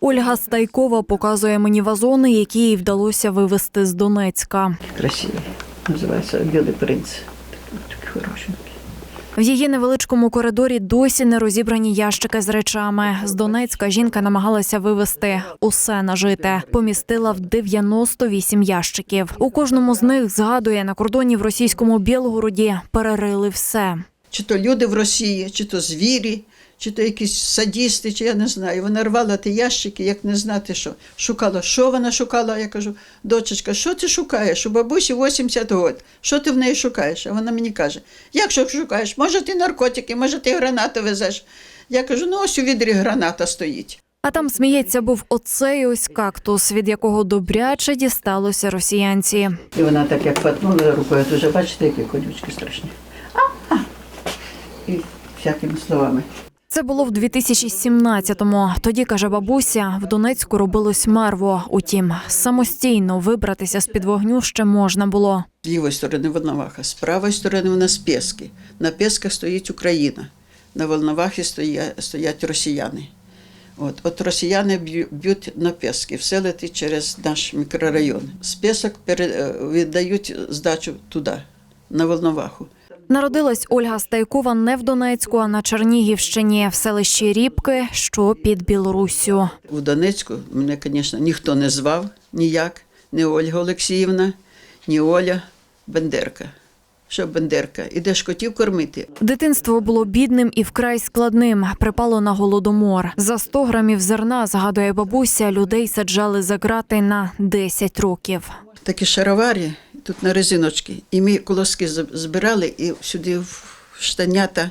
Ольга Стайкова показує мені вазони, які їй вдалося вивезти з Донецька. красивий. Називається Білий принц. Такий хорошенький. В її невеличкому коридорі досі не розібрані ящики з речами. З Донецька жінка намагалася вивезти усе нажите. Помістила в 98 ящиків. У кожному з них згадує на кордоні в російському Білгороді перерили все. Чи то люди в Росії, чи то звірі, чи то якісь садісти, чи я не знаю. Вона рвала ті ящики, як не знати що. Шукала, що вона шукала. Я кажу, дочечка, що ти шукаєш? У бабусі 80 років. Що ти в неї шукаєш? А вона мені каже: як що шукаєш? Може, ти наркотики, може, ти гранату везеш. Я кажу, ну ось у відрі граната стоїть. А там сміється був оцей ось кактус, від якого добряче дісталося росіянці. І вона так як патнула рукою, вже бачите, які колючки страшні. І всякими словами. Це було в 2017-му. Тоді каже бабуся, в Донецьку робилось мерво. Утім, самостійно вибратися з під вогню ще можна було. З лівої сторони Волноваха, з правої сторони у нас Пески. На Песках стоїть Україна, на Волновахі стоять, росіяни. От, от росіяни б'ють на Пески, все летить через наш мікрорайон. З Песок е, віддають здачу туди, на Волноваху. Народилась Ольга Стайкова не в Донецьку, а на Чернігівщині, в селищі Рібки, що під Білоруссю. У Донецьку мене, звісно, ніхто не звав ніяк, ні Ольга Олексіївна, ні Оля Бендерка. Що Бендерка? Ідеш котів кормити, Дитинство було бідним і вкрай складним. Припало на голодомор. За 100 грамів зерна, згадує бабуся, людей саджали за грати на 10 років. такі шаровари, тут на резиночки, і ми колоски збирали і сюди в штанята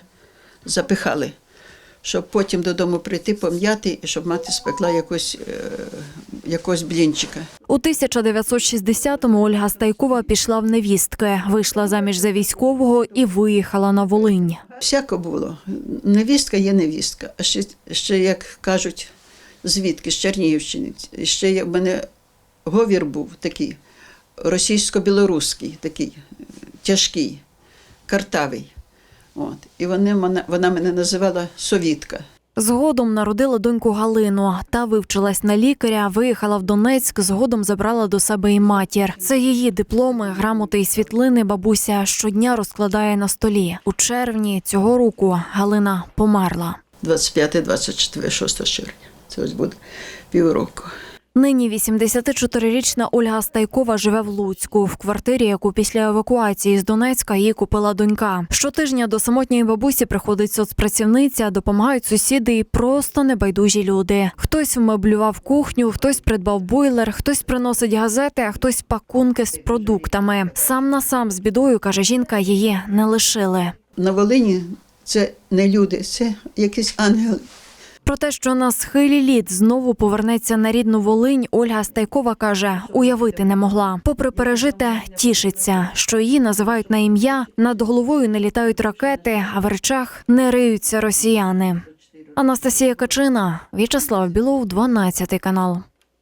запихали, щоб потім додому прийти, пом'яти, і щоб мати спекла якось, е, якось блінчика. У 1960-му Ольга Стайкова пішла в невістки, вийшла заміж за військового і виїхала на Волинь. Всяко було. Невістка є невістка. А ще, ще як кажуть, звідки, з Чернігівщини. Ще в мене говір був такий, російсько-білоруський, такий е, тяжкий, картавий. От. І вони, мене- вона мене називала совітка. Згодом народила доньку Галину. Та вивчилась на лікаря, виїхала в Донецьк. Згодом забрала до себе і матір. Це її дипломи, грамоти і світлини. Бабуся щодня розкладає на столі. У червні цього року Галина померла. 25, 24, 6 червня. Це ось буде півроку. Нині 84-річна Ольга Стайкова живе в Луцьку в квартирі, яку після евакуації з Донецька їй купила донька. Щотижня до самотньої бабусі приходить соцпрацівниця, допомагають сусіди і просто небайдужі люди. Хтось вмеблював кухню, хтось придбав бойлер, хтось приносить газети, а хтось пакунки з продуктами. Сам на сам з бідою каже жінка, її не лишили. На Волині це не люди, це якісь ангели. Про те, що на схилі літ знову повернеться на рідну Волинь, Ольга Стайкова каже, уявити не могла. Попри пережите, тішиться, що її називають на ім'я, над головою не літають ракети, а в речах не риються росіяни. Анастасія Качина, В'ячеслав Білов, 12 канал.